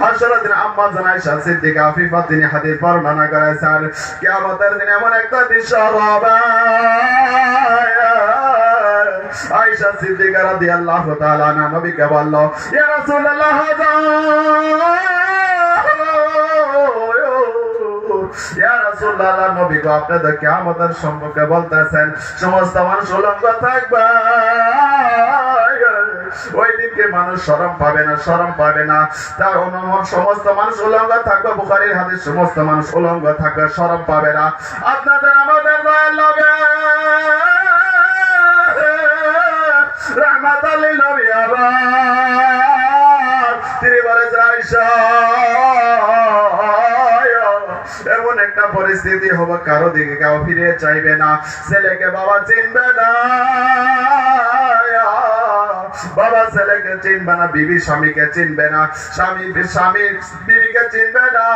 হাসরের দিন আম্মা জানাই সিদ্দিকা আফিফা তিনি হাদিস বর্ণনা করেছেন। কিয়ামতের দিন এমন একটা দৃশ্য হবে। আয়েশা সিদ্দিকা রাদিয়াল্লাহু তাআলা আনহা নবীকে বলল, ইয়া রাসূলুল্লাহ গো আপনি তো সম্পর্কে বলতেছেন, সমস্ত মানুষ উলঙ্গ থাকবে। মানুষ শরম পাবে না শরম পাবে না। তার অনুমান সমস্ত মানুষ উলঙ্গ থাকবে, বুখারীর হাদিস, সমস্ত মানুষ উলঙ্গ থাকবে শরম পাবে না। আপনাদের, আমাদের লাগে। রহমাত আলী নবী তিনি বলেছেন, আয়েশা, এমন একটা পরিস্থিতি হবে, কারও দিকে কেউ ফিরে চাইবে না। ছেলেকে বাবা চিনবে না। ছেলেকে চিনবে না, বিবি স্বামীকে চিনবে না, স্বামী স্বামী বিবিকে চিনবে না।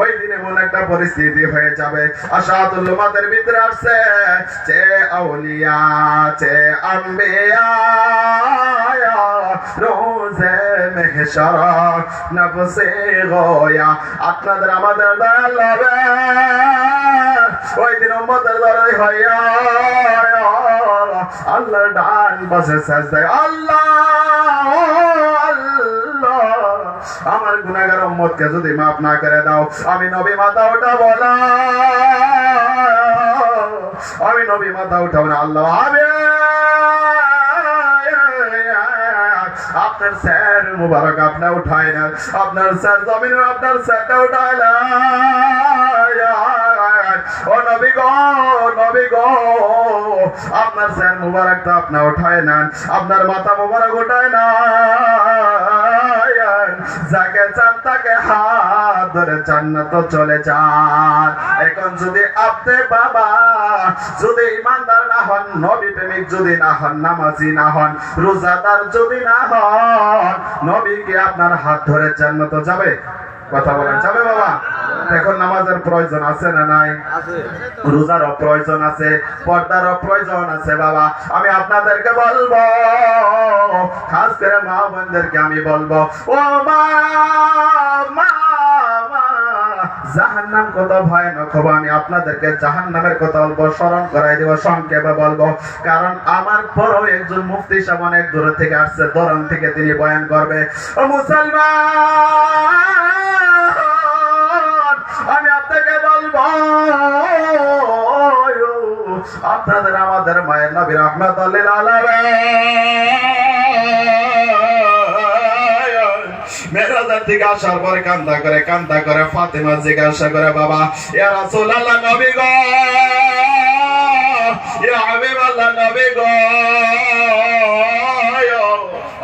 ওই দিন এমন একটা পরিস্থিতি হয়ে যাবে। আশাতুল মাদের ভিতরে আসছে, চে আউলিয়া, চে আম্বিয়া, রোজে মেহশরা, নফসে গয়া, আপনাদের আমাদের দয়াল ওই দিন উম্মতের লড়াই হইয়া আল্লাহর ডান বসে সাজদায়, আল্লাহ আল্লাহ, আমার গুনাহগার উম্মতকে যদি মাফ না করে দাও, আমি নবী মাতা ওটা বলা আমি নবী মাথা উঠাবো না। আল্লাহ আমি আপনার স্যার মুবারক আপনার উঠায় না। আপনার স্যার জমিন আপনার স্যারটা উঠায় না। ও নবী গো নবী গো আপনার স্যার মুবারক তো আপনার উঠায় না, আপনার মাথা মুবারক উঠায় না। যাকে চান তাকে হাত ধরে জান্নাত চলে যান। এখন যদি আপনি বাবা, যদি ইমানদার না হন, নবী প্রেমিক যদি না হন, নামাজি না হন, রোজাদার যদি না হন নবীকে আপনার হাত ধরে চান না তো যাবে? কথা বলেন, যাবে বাবা? এখন নামাজের প্রয়োজন আছে না নাই? রোজারও প্রয়োজন আছে পর্দারও প্রয়োজন আছে বাবা। আমি আপনাদেরকে বলব খাস করে মা বোনদেরকে আমি বলব ও মা মা মা জাহান্নাম কত ভয়ানক হবে আমি আপনাদেরকে জাহান্নামের কথা অল্প স্মরণ করাই দেব সংক্ষেপে বলব। কারণ আমার পরও একজন মুফতি সাহেব অনেক দূরে থেকে আসছে দরন থেকে তিনি বয়ান করবে ও মুসলমান! আপনাদের আমাদের মায়ের নবী রহমত কান্দা করে কান্দা করে ফাতেমা জিজ্ঞাসা করে বাবা গো গো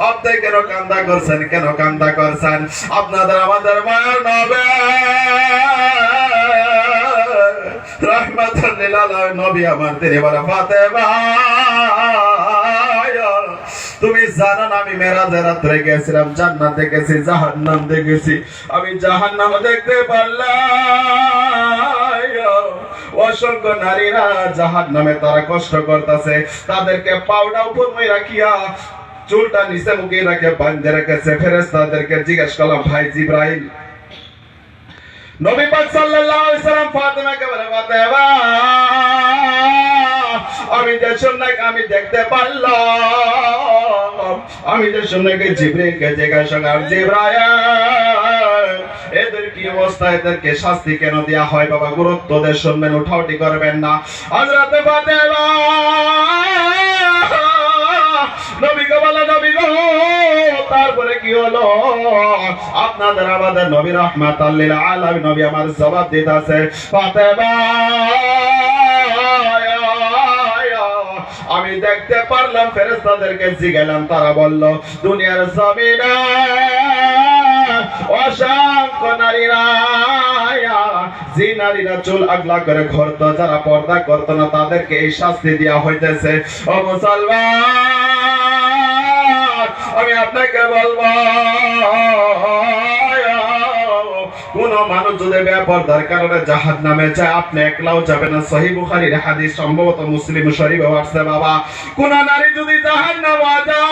আপনি কেন কান্দা করছেন, কেন কান্দা করছেন? আপনাদের আমাদের মায়ের নবে। নবী বলে ফাতেমা তুমি জানো না, আমি মেরাজে রাত্রে গেছিলাম, জান্নাত দেখেছি জাহান্নাম দেখেছি। আমি জাহান্নাম দেখতে পারলাম অসংখ্য নারীরা জাহান নামে তারা কষ্ট করতেছে। তাদেরকে পাউডা উপর রাখিয়া চুলটা নিচে মুখে রাখে বান্ধে রেখেছে। ফেরেস তাদেরকে জিজ্ঞেস করলাম, ভাই জিব্রাইল নবী সাল্লাম ফাতেমাকে বলে, ফাতেমা, আমি যে সুন্নাকে আমি দেখতে পারলাম, আমি যে জিব্রাইলকে জিজ্ঞাসা এদের কি অবস্থা? এদেরকে শাস্তি কেন দেয়া হয়? বাবা, গুরুত্ব দিয়ে শুনবেন, উঠাউটি করবেন না। হযরত ফাতেমা কি হলো? আপনাদের আমাদের নবী রহমাত নবী আমার জবাব দিতেছে, ফাতেমা আমি দেখতে পারলাম ফেরেস্তাদেরকে জিগেলাম তারা বলল, দুনিয়ার জমিনে অসংখ্য নারীরা যে নারীরা চুল আগলা করে ঘরত, যারা পর্দা করতো না, তাদেরকে এই শাস্তি দেওয়া হইতেছে। আমি আপনাকে বলব, কোন মানুষ যদি বেপরদার কারণে জাহাজ নামে যায়, আপনি একলাও যাবেন না। সহি বুখারীর হাদিস, সম্ভবত মুসলিম শরীফ বাবা, কোন নারী যদি জাহাজ নামা যায়